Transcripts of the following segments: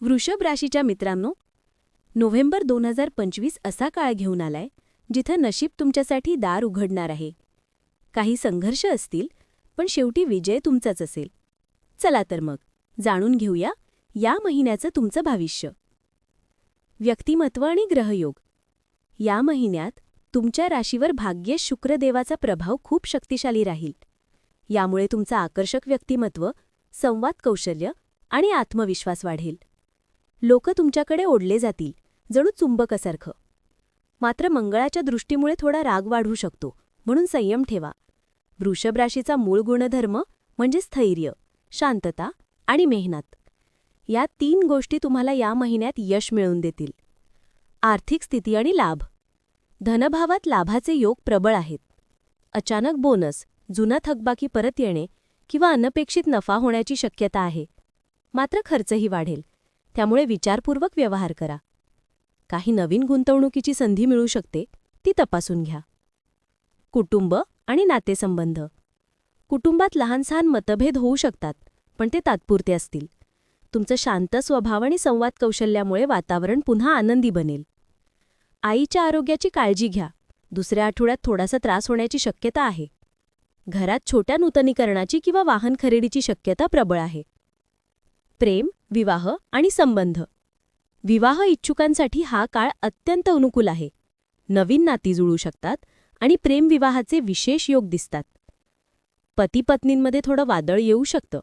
वृषभ राशीच्या मित्रांनो नोव्हेंबर दोन हजार पंचवीस असा काळ घेऊन आलाय जिथं नशीब तुमच्यासाठी दार उघडणार आहे. काही संघर्ष असतील पण शेवटी विजय तुमचाच असेल. चला तर मग जाणून घेऊया या महिन्याचं तुमचं भविष्य. व्यक्तिमत्व आणि ग्रहयोग. या महिन्यात तुमच्या राशीवर भाग्य शुक्रदेवाचा प्रभाव खूप शक्तिशाली राहील. यामुळे तुमचं आकर्षक व्यक्तिमत्व संवाद कौशल्य आणि आत्मविश्वास वाढेल. लोक तुमच्याकडे ओढले जातील जणू चुंबकासारखं. मात्र मंगळाच्या दृष्टीमुळे थोडा राग वाढू शकतो म्हणून संयम ठेवा. वृषभ राशीचा मूळ गुणधर्म म्हणजे स्थैर्य शांतता आणि मेहनत. या तीन गोष्टी तुम्हाला या महिन्यात यश मिळवून देतील. आर्थिक स्थिती आणि लाभ. धनभावात लाभाचे योग प्रबळ आहेत. अचानक बोनस जुना थकबाकी परत येणे किंवा अनपेक्षित नफा होण्याची शक्यता आहे. मात्र खर्चही वाढेल. त्यामुळे विचारपूर्वक व्यवहार करा. काही नवीन गुंतवणुकीची संधी मिळू शकते ती तपासून घ्या. कुटुंब आणि नातेसंबंध. कुटुंबात लहानसहान मतभेद होऊ शकतात पण ते तात्पुरते असतील. तुमचं शांत स्वभाव आणि संवाद कौशल्यामुळे वातावरण पुन्हा आनंदी बनेल. आईच्या आरोग्याची काळजी घ्या. दुसऱ्या आठवड्यात थोडासा त्रास होण्याची शक्यता आहे. घरात छोट्या नूतनीकरणाची किंवा वाहन खरेदीची शक्यता प्रबळ आहे. प्रेम विवाह आणि संबंध. विवाह इच्छुकांसाठी हा काळ अत्यंत अनुकूल आहे. नवीन नाती जुळू शकतात आणि प्रेमविवाहाचे विशेष योग दिसतात. पती पत्नींमध्ये थोडं वादळ येऊ शकतं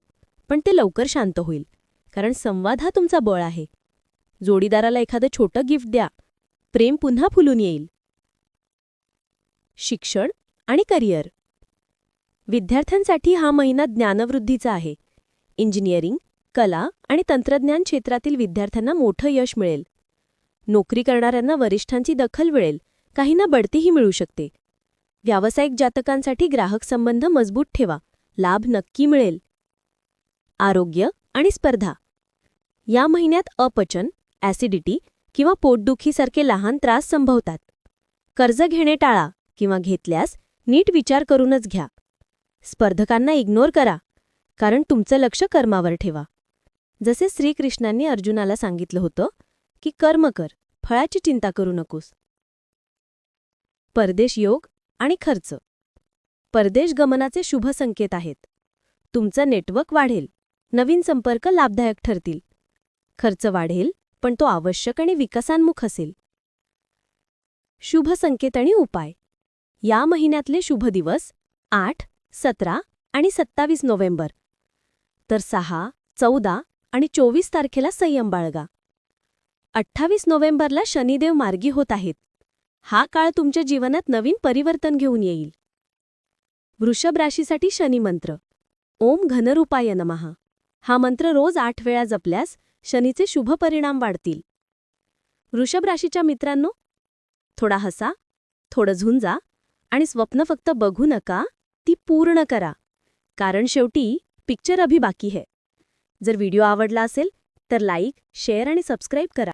पण ते लवकर शांत होईल कारण संवाद हा तुमचा बळ आहे. जोडीदाराला एखादं छोटं गिफ्ट द्या प्रेम पुन्हा फुलून येईल. शिक्षण आणि करिअर. विद्यार्थ्यांसाठी हा महिना ज्ञानवृद्धीचा आहे. इंजिनिअरिंग कला आणि तंत्रज्ञान क्षेत्रातील विद्यार्थ्यांना मोठं यश मिळेल. नोकरी करणाऱ्यांना वरिष्ठांची दखल मिळेल. काहींना बढतीही मिळू शकते. व्यावसायिक जातकांसाठी ग्राहक संबंध मजबूत ठेवा. लाभ नक्की मिळेल. आरोग्य आणि स्पर्धा. या महिन्यात अपचन ॲसिडिटी किंवा पोटदुखीसारखे लहान त्रास संभवतात. कर्ज घेणे टाळा किंवा घेतल्यास नीट विचार करूनच घ्या. स्पर्धकांना इग्नोर करा कारण तुमचं लक्ष कर्मावर ठेवा. जसे श्रीकृष्णांनी अर्जुनाला सांगितलं होतं की कर्म कर फळाची चिंता करू नकोस. परदेश योग आणि खर्च. परदेश गमनाचे शुभ संकेत आहेत. तुमचं नेटवर्क वाढेल नवीन संपर्क लाभदायक ठरतील. खर्च वाढेल पण तो आवश्यक आणि विकासान्मुख असेल. शुभ संकेत आणि उपाय. या महिन्यातले शुभ दिवस आठ सतरा आणि सत्तावीस नोव्हेंबर. तर सहा चौदा आणि चोवीस तारखेला संयम बाळगा. अठ्ठावीस नोव्हेंबरला शनिदेव मार्गी होत आहेत. हा काळ तुमच्या जीवनात नवीन परिवर्तन घेऊन येईल. वृषभ राशीसाठी शनी मंत्र. ओम घनरूपाय नमहा हा मंत्र रोज आठ वेळा जपल्यास शनीचे शुभ परिणाम वाढतील. वृषभ राशीच्या मित्रांनो थोडा हसा थोडं झुंजा आणि स्वप्न फक्त बघू नका ती पूर्ण करा. कारण शेवटी पिक्चर अभी बाकी है. जर व्हिडिओ आवडला असेल तर लाईक शेअर आणि सबस्क्राईब करा.